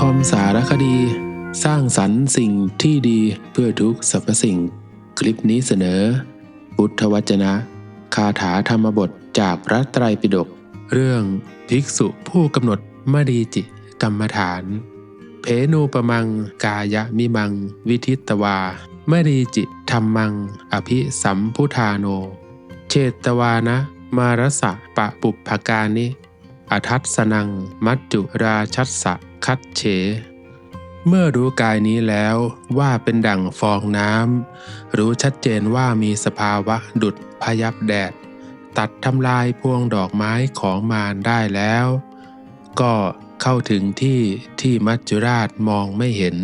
ารคดี สร้างสรรค์สิ่งที่ดีเพื่อทุกสรรพสิ่ง คลิปนี้เสนอ พุทธวจนะ คาถาธรรมบทจากพระไตรปิฎกเรื่องภิกษุผู้กำหนดมดีจิกรรมฐาน เพนูปมัง กายมิมัง วิทิตวามดีจิธรรมัง อภิสัมพุทาโน เชตวานะ มารสะปะปุปภกานิ อทัศนัง มัจจุราชัสสะคัดเฉ เมื่อรู้กายนี้แล้วว่าเป็นดั่งฟองน้ำรู้ชัดเจนว่ามีสภาวะดุดพยับแดด ตัดทำลายพวงดอกไม้ของมารได้แล้ว ก็เข้าถึงที่ที่มัจจุราชมองไม่เห็น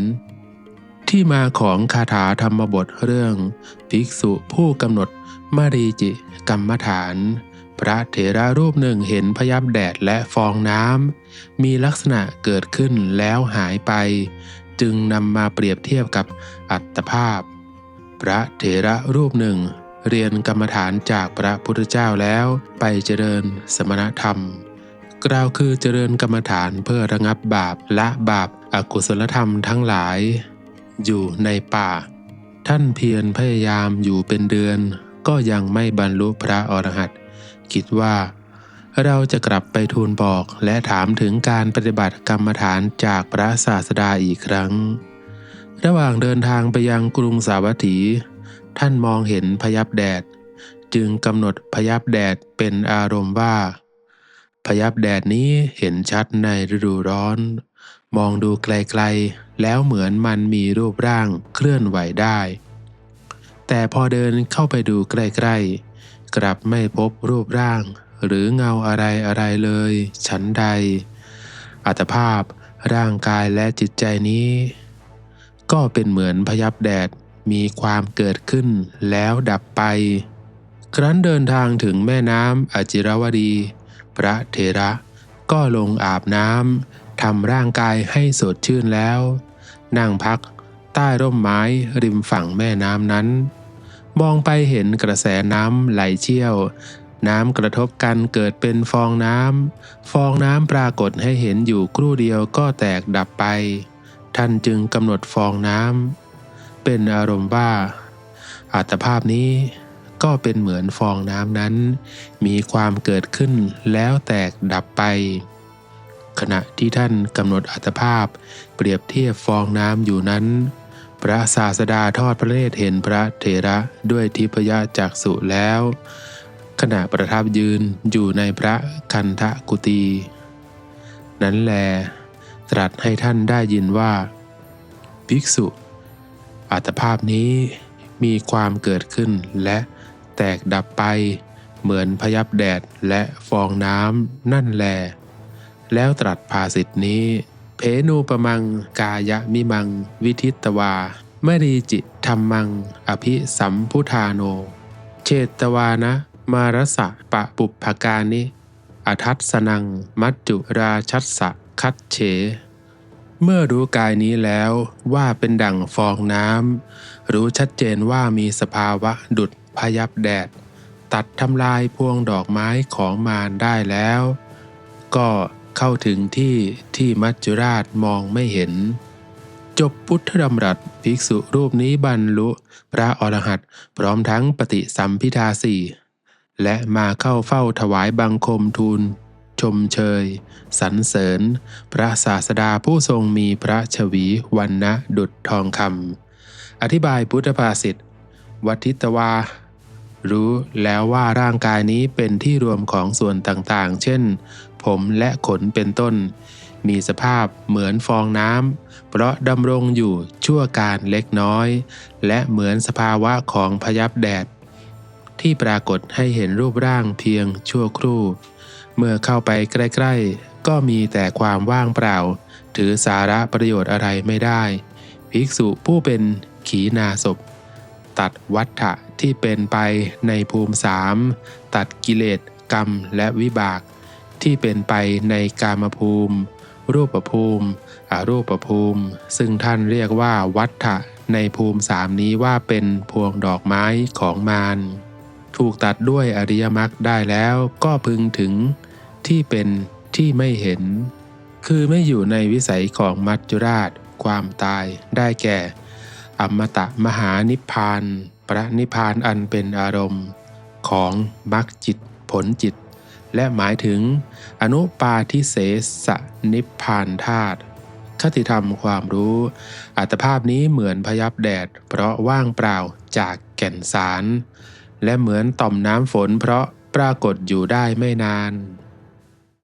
ที่มาของคาถาธรรมบทเรื่อง ภิกษุผู้กำหนดมรีจิกรรมฐาน พระเถระรูปหนึ่งเห็นพยับแดดและฟองน้ำมีลักษณะเกิดขึ้นแล้วหายไป จึงนำมาเปรียบเทียบกับอัตภาพ พระเถระรูปหนึ่ง เรียนกรรมฐานจากพระพุทธเจ้าแล้วไปเจริญสมณธรรม กล่าวคือเจริญกรรมฐานเพื่อระงับบาปละบาปอากุศลธรรมทั้งหลาย อยู่ในป่า ท่านเพียรพยายามอยู่เป็นเดือน ก็ยังไม่บรรลุพระอรหันต คิดว่า เราจะกลับไปทูลบอกและถามถึงการปฏิบัติกรรมฐานจากพระศาสดาอีกครั้ง ระหว่างเดินทางไปยังกรุงสาวัตถี ท่านมองเห็นพยับแดด จึงกำหนดพยับแดดเป็นอารมณ์ว่า พยับแดดนี้เห็นชัดในฤดูร้อน มองดูไกลๆ แล้วเหมือนมันมีรูปร่างเคลื่อนไหวได้ แต่พอเดินเข้าไปดูใกล้ๆ กลับไม่พบรูปร่าง หรือเงาอะไรอะไรเลย ฉันใด อัตภาพร่างกายและจิตใจนี้ ก็เป็นเหมือนพยับแดดมีความเกิดขึ้นแล้วดับไป ครั้นเดินทางถึงแม่น้ำอจิรวดี พระเถระก็ลงอาบน้ำทำร่างกายให้สดชื่นแล้ว นั่งพักใต้ร่มไม้ริมฝั่งแม่น้ำนั้น มองไปเห็นกระแสน้ำไหลเชี่ยว น้ำกระทบกันเกิดเป็นฟองน้ำ ฟองน้ำปรากฏให้เห็นอยู่ครู่เดียวก็แตกดับไป ท่านจึงกำหนดฟองน้ำ เป็นอารมณ์ว่า อัตภาพนี้ก็เป็นเหมือนฟองน้ำนั้น มีความเกิดขึ้นแล้วแตกดับไป ขณะที่ท่านกำหนดอัตภาพ เปรียบเทียบฟองน้ำอยู่นั้น พระศาสดาทอดพระเนตรเห็นพระเถระด้วยทิพยจักษุแล้ว ขณะประทับยืนอยู่ในพระคันธกุตีนั้นแล ตรัสให้ท่านได้ยินว่า ภิกษุ อัตภาพนี้มีความเกิดขึ้นและแตกดับไปเหมือนพยับแดดและฟองน้ำนั่นแล แล้วตรัสภาสิทธินี้ เพนูปมัง กายะมิมัง วิทิตวามรีจิธรรมัง อภิสัมพุทาโน เชตวานะ มารสะปะปุปภกานิอทัศนัง มัจจุราชัสสะคัดเฉ เมื่อรู้กายนี้แล้วว่าเป็นดั่งฟองน้ำรู้ชัดเจนว่ามีสภาวะดุดพยับแดด ตัดทำลายพวงดอกไม้ของมารได้แล้ว ก็ เข้าถึงที่ที่มัจจุราชมองไม่เห็น จบพุทธดำรัสภิกษุรูปนี้บรรลุพระอรหันต์พร้อมทั้งปฏิสัมพิทาสี่และมาเข้าเฝ้าถวายบังคมทูล ชมเชย สรรเสริญ พระศาสดาผู้ทรงมีพระชวีวันนะดุจทองคำอธิบายพุทธภาษิตวัทิตวา รู้แล้วว่าร่างกายนี้เป็นที่รวมของส่วนต่างๆ เช่น ผมและขนเป็นต้น มีสภาพเหมือนฟองน้ำเพราะดำรงอยู่ชั่วการเล็กน้อย และเหมือนสภาวะของพยับแดด ที่ปรากฏให้เห็นรูปร่างเพียงชั่วครู่ เมื่อเข้าไปใกล้ ๆ ก็มีแต่ความว่างเปล่า ถือสาระประโยชน์อะไรไม่ได้ ภิกษุผู้เป็นขีณาศพ ตัดวัฏฏะที่เป็นไปในภูมิสามตัดกิเลสกรรมและวิบาก ที่เป็นไปในกามภูมิ รูปภูมิอรูปภูมิ ซึ่งท่านเรียกว่าวัฏฏะในภูมิสามนี้ว่าเป็นพวงดอกไม้ของมารถูกตัดด้วยอริยมรรคได้แล้วก็พึงถึงที่เป็นที่ไม่เห็น คือไม่อยู่ในวิสัยของมัจจุราช ความตายได้แก่ อมตะมหานิพพาน พระนิพพานอันเป็นอารมณ์ ของมรรคจิตผลจิต และหมายถึง อนุปาทิเสสนิพพานธาตุคติธรรมความรู้ อัตภาพนี้เหมือนพยับแดด เพราะว่างเปล่าจากแก่นสาร และเหมือนต่อมน้ำฝนเพราะปรากฏอยู่ได้ไม่นาน